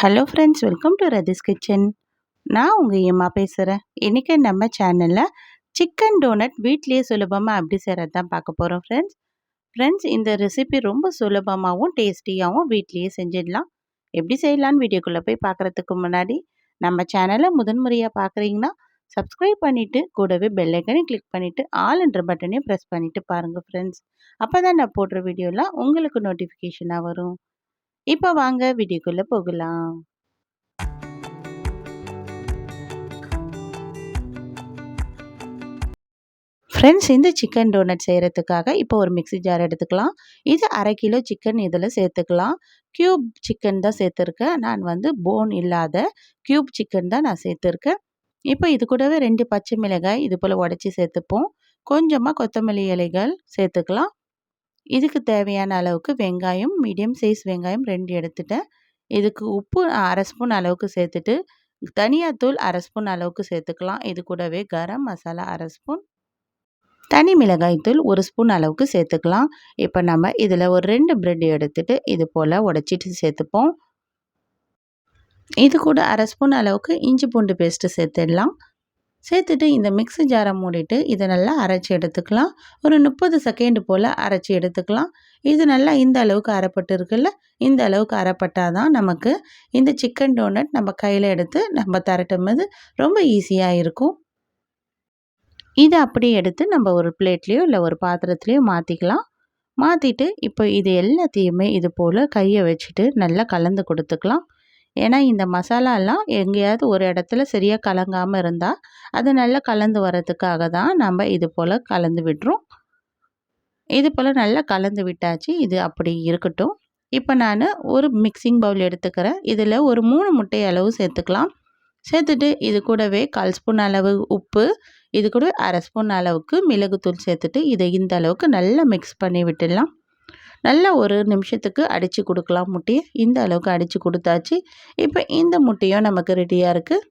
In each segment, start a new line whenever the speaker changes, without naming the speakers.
Hello friends welcome to Rathis kitchen நான் உங்கள் ஏமா பேசுகிறேன் இன்றைக்கி நம்ம சேனலில் சிக்கன் டோனட் வீட்லேயே சுலபமாக அப்படி செய்கிறது தான் பார்க்க போகிறோம் ஃப்ரெண்ட்ஸ் ஃப்ரெண்ட்ஸ் இந்த ரெசிபி ரொம்ப சுலபமாகவும் டேஸ்டியாகவும் வீட்லேயே செஞ்சிடலாம். எப்படி செய்யலான்னு வீடியோக்குள்ளே போய் பார்க்குறதுக்கு முன்னாடி நம்ம சேனலை முதன்முறையாக பார்க்குறீங்கன்னா சப்ஸ்கிரைப் பண்ணிவிட்டு கூடவே பெல்லைக்கனையும் கிளிக் பண்ணிவிட்டு ஆல்ன்ற பட்டனையும் ப்ரெஸ் பண்ணிவிட்டு பாருங்கள் ஃப்ரெண்ட்ஸ் அப்போ தான் நான் போடுற வீடியோலாம் உங்களுக்கு நோட்டிஃபிகேஷனாக வரும். இப்போ வாங்க வீடியோக்குள்ளே போகலாம். ஃப்ரெண்ட்ஸ் இந்த சிக்கன் டோனட் செய்கிறதுக்காக இப்போ ஒரு மிக்சி ஜார் எடுத்துக்கலாம். இது அரை கிலோ சிக்கன் இதில் சேர்த்துக்கலாம். க்யூப் சிக்கன் தான் சேர்த்துருக்கேன். நான் வந்து போன் இல்லாத க்யூப் சிக்கன் தான் நான் சேர்த்துருக்கேன். இப்போ இது கூடவே ரெண்டு பச்சை மிளகாய் இது போல் உடச்சி சேர்த்துப்போம். கொஞ்சமாக கொத்தமல்லி இலைகள் சேர்த்துக்கலாம். இதுக்கு தேவையான அளவுக்கு வெங்காயம் மீடியம் சைஸ் வெங்காயம் ரெண்டு எடுத்துட்டேன். இதுக்கு உப்பு அரை ஸ்பூன் அளவுக்கு சேர்த்துட்டு தனியாத்தூள் அரை ஸ்பூன் அளவுக்கு சேர்த்துக்கலாம். இது கூடவே கரம் மசாலா அரை ஸ்பூன். தனி மிளகாய் தூள் ஒரு ஸ்பூன் அளவுக்கு சேர்த்துக்கலாம். இப்போ நம்ம இதில் ஒரு ரெண்டு பிரெட் எடுத்துகிட்டு இது போல் உடச்சிட்டு சேர்த்துப்போம். இது கூட அரை ஸ்பூன் அளவுக்கு இஞ்சி பூண்டு பேஸ்ட்டு சேர்த்துடலாம். சேர்த்துட்டு இந்த மிக்ஸி ஜாரை மூடிட்டு இதை நல்லா அரைச்சி எடுத்துக்கலாம். ஒரு முப்பது செகண்ட் போல் அரைச்சி எடுத்துக்கலாம். இது நல்லா இந்த அளவுக்கு அரைப்பட்டு இருக்குல்ல இந்த அளவுக்கு அரைப்பட்டால் தான் நமக்கு இந்த சிக்கன் டோனட் நம்ம கையில் எடுத்து நம்ம தரட்டும் போது ரொம்ப ஈஸியாக இருக்கும். இதை அப்படியே எடுத்து நம்ம ஒரு பிளேட்லேயோ இல்லை ஒரு பாத்திரத்துலேயோ மாற்றிக்கலாம் மாற்றிட்டு இப்போ இது எல்லாத்தையுமே இது போல் கையை வச்சுட்டு நல்லா கலந்து கொடுத்துக்கலாம். ஏன்னா இந்த மசாலாலாம் எங்கேயாவது ஒரு இடத்துல சரியாக கலங்காமல் இருந்தால் அது நல்லா கலந்து வரதுக்காக தான் நம்ம இது போல் கலந்து விட்டுரும் இது போல் நல்லா கலந்து விட்டாச்சு இது அப்படி இருக்கட்டும். இப்போ நான் ஒரு மிக்சிங் பவுல் எடுத்துக்கிறேன். இதில் ஒரு மூணு முட்டை அளவு சேர்த்துக்கலாம். சேர்த்துட்டு இது கூடவே கால் ஸ்பூன் அளவு உப்பு இது கூட அரை ஸ்பூன் அளவுக்கு மிளகுத்தூள் சேர்த்துட்டு இதை இந்த அளவுக்கு நல்லா மிக்ஸ் பண்ணி விட்டுடலாம். நல்லா ஒரு நிமிஷத்துக்கு அடித்து கொடுக்கலாம் முட்டையை இந்த அளவுக்கு அடித்து கொடுத்தாச்சு. இப்போ இந்த முட்டையும் நமக்கு ரெடியாக இருக்குது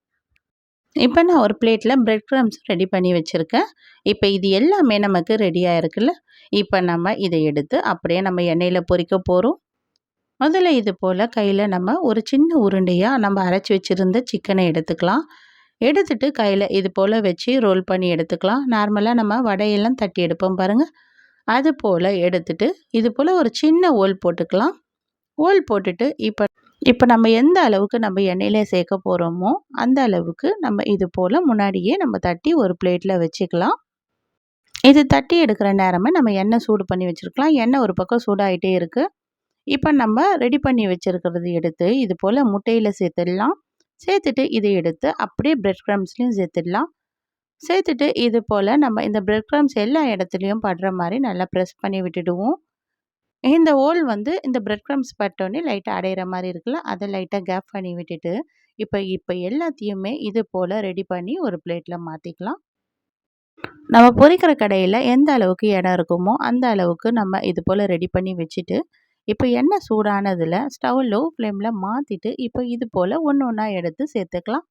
இப்போ நான் ஒரு பிளேட்டில் ப்ரெட் க்ரம்ஸ் ரெடி பண்ணி வச்சுருக்கேன். இப்போ இது எல்லாமே நமக்கு ரெடியாக இருக்குல்ல? இப்போ நம்ம இதை எடுத்து அப்படியே நம்ம எண்ணெயில் பொறிக்க போகிறோம் முதல்ல இது போல் கையில் நம்ம ஒரு சின்ன உருண்டையாக நம்ம அரைச்சி வச்சுருந்த சிக்கனை எடுத்துக்கலாம். எடுத்துட்டு கையில் இது போல் வச்சு ரோல் பண்ணி எடுத்துக்கலாம். நார்மலாக நம்ம வடையெல்லாம் தட்டி எடுப்போம் பாருங்கள் அது போல் எடுத்துட்டு இது போல் ஒரு சின்ன ஓல் போட்டுக்கலாம். ஓல் போட்டுட்டு இப்போ இப்போ நம்ம எந்த அளவுக்கு நம்ம எண்ணெயில் சேர்க்க போகிறோமோ அந்த அளவுக்கு நம்ம இது போல் முன்னாடியே நம்ம தட்டி ஒரு பிளேட்டில் வச்சுக்கலாம். இது தட்டி எடுக்கிற நேரமே நம்ம எண்ணெய் சூடு பண்ணி வச்சுருக்கலாம். எண்ணெய் ஒரு பக்கம் சூடாகிட்டே இருக்குது இப்போ நம்ம ரெடி பண்ணி வச்சுருக்கிறது எடுத்து இது போல் முட்டையில் சேர்த்துடலாம். சேர்த்துட்டு இதை எடுத்து அப்படியே பிரெட் க்ரம்ஸ்லேயும் சேர்த்துடலாம். சேர்த்துட்டு இது போல் நம்ம இந்த பிரெட் க்ரம்ஸ் எல்லா இடத்துலையும் படுற மாதிரி நல்லா ப்ரெஸ் பண்ணி விட்டுடுவோம். இந்த ஓல் வந்து இந்த பிரெட் க்ரம்ஸ் பட்டோன்னே லைட்டாக அடையிற மாதிரி இருக்குல்ல அதை லைட்டாக கேப் பண்ணி விட்டுட்டு இப்போ இப்போ எல்லாத்தையுமே இது போல் ரெடி பண்ணி ஒரு பிளேட்டில் மாற்றிக்கலாம் நம்ம பொரிக்கிற கடையில் எந்த அளவுக்கு இடம் இருக்குமோ அந்த அளவுக்கு நம்ம இது போல் ரெடி பண்ணி வச்சுட்டு இப்போ எண்ணெய் சூடானதில் ஸ்டவ் லோ ஃப்ளேமில் மாற்றிட்டு இப்போ இது போல் ஒன்று ஒன்றா எடுத்து சேர்த்துக்கலாம்.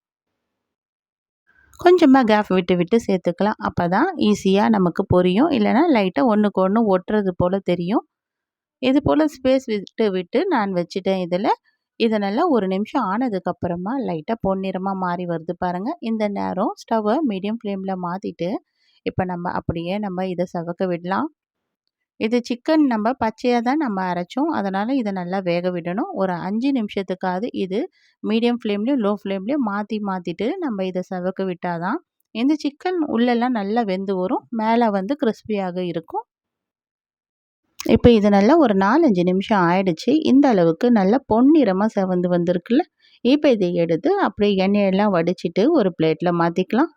கொஞ்சமாக கேப் விட்டு விட்டு சேர்த்துக்கலாம். அப்போ தான் ஈஸியாக நமக்கு பொரியும். இல்லைனா லைட்டாக ஒன்றுக்கு ஒன்று ஒட்டுறது போல் தெரியும். இது போல் ஸ்பேஸ் விட்டு விட்டு நான் வச்சுட்டேன் இதில். இதை நல்லா ஒரு நிமிஷம் ஆனதுக்கப்புறமா லைட்டாக பொன்னிறமாக மாறி வருது பாருங்கள் இந்த நேரம் ஸ்டவ்வை மீடியம் ஃப்ளேமில் மாற்றிட்டு இப்போ நம்ம அப்படியே நம்ம இதை சவக்க விடலாம். இது சிக்கன் நம்ம பச்சையாக தான் நம்ம அரைச்சோம். அதனால் இதை நல்லா வேக விடணும். ஒரு அஞ்சு நிமிஷத்துக்காவது இது மீடியம் ஃப்ளேம்லேயும் லோ ஃப்ளேம்லேயும் மாற்றி மாற்றிட்டு நம்ம இதை செவக்க விட்டால் தான் இந்த சிக்கன் உள்ளெல்லாம் நல்லா வெந்து வரும். மேலே வந்து கிறிஸ்பியாக இருக்கும். இப்போ இது நல்லா ஒரு நாலஞ்சு நிமிஷம் ஆயிடுச்சு. இந்த அளவுக்கு நல்லா பொன்னிறமாக செவந்து வந்திருக்குல்ல? இப்போ இதை எடுத்து அப்படியே எண்ணெயெல்லாம் வடிச்சிட்டு ஒரு பிளேட்டில் மாற்றிக்கலாம்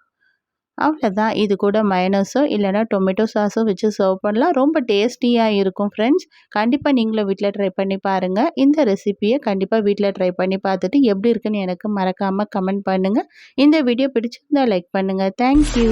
அவ்வளோதான் இது கூட மயனஸோ இல்லைனா டொமேட்டோ சாஸோ வச்சு சர்வ் பண்ணலாம். ரொம்ப டேஸ்டியாக இருக்கும் ஃப்ரெண்ட்ஸ் கண்டிப்பாக நீங்களும் வீட்டில் ட்ரை பண்ணி பாருங்கள் இந்த ரெசிப்பியை கண்டிப்பாக வீட்டில் ட்ரை பண்ணி பார்த்துட்டு எப்படி இருக்குன்னு எனக்கு மறக்காமல் கமெண்ட் பண்ணுங்கள் இந்த வீடியோ பிடிச்சிருந்தால் லைக் பண்ணுங்கள் தேங்க்யூ